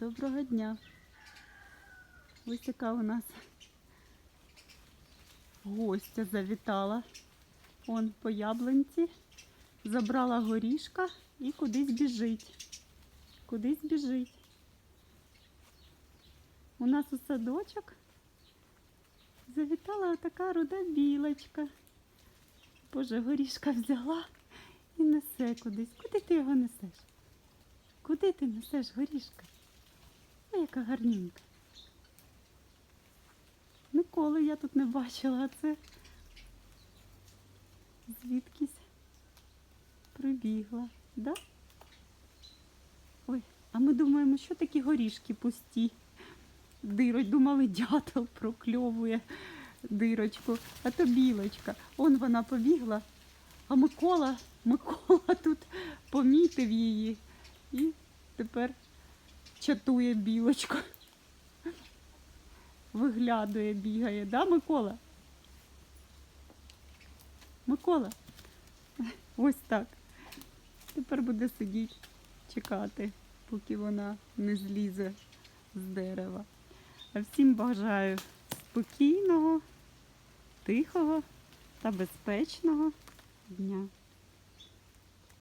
Доброго дня. Ось яка у нас гостя завітала. Он по яблунці. Забрала горішка і кудись біжить. Кудись біжить. У нас у садочок завітала така руда білочка. Боже, горішка взяла і несе кудись. Куди ти його несеш? Куди ти несеш горішка? Яка гарненька. Ніколи я тут не бачила, а це звідкись прибігла, да? Ой, а ми думаємо, що такі горішки пусті. Дирочь, думали, дятел прокльовує дирочку, а то білочка. Он вона побігла, а Микола, Микола тут помітив її і тепер чатує білочку. Виглядує, бігає, да, Микола? Микола. Ось так. Тепер буде сидіти, чекати, поки вона не злізе з дерева. А всім бажаю спокійного, тихого та безпечного дня.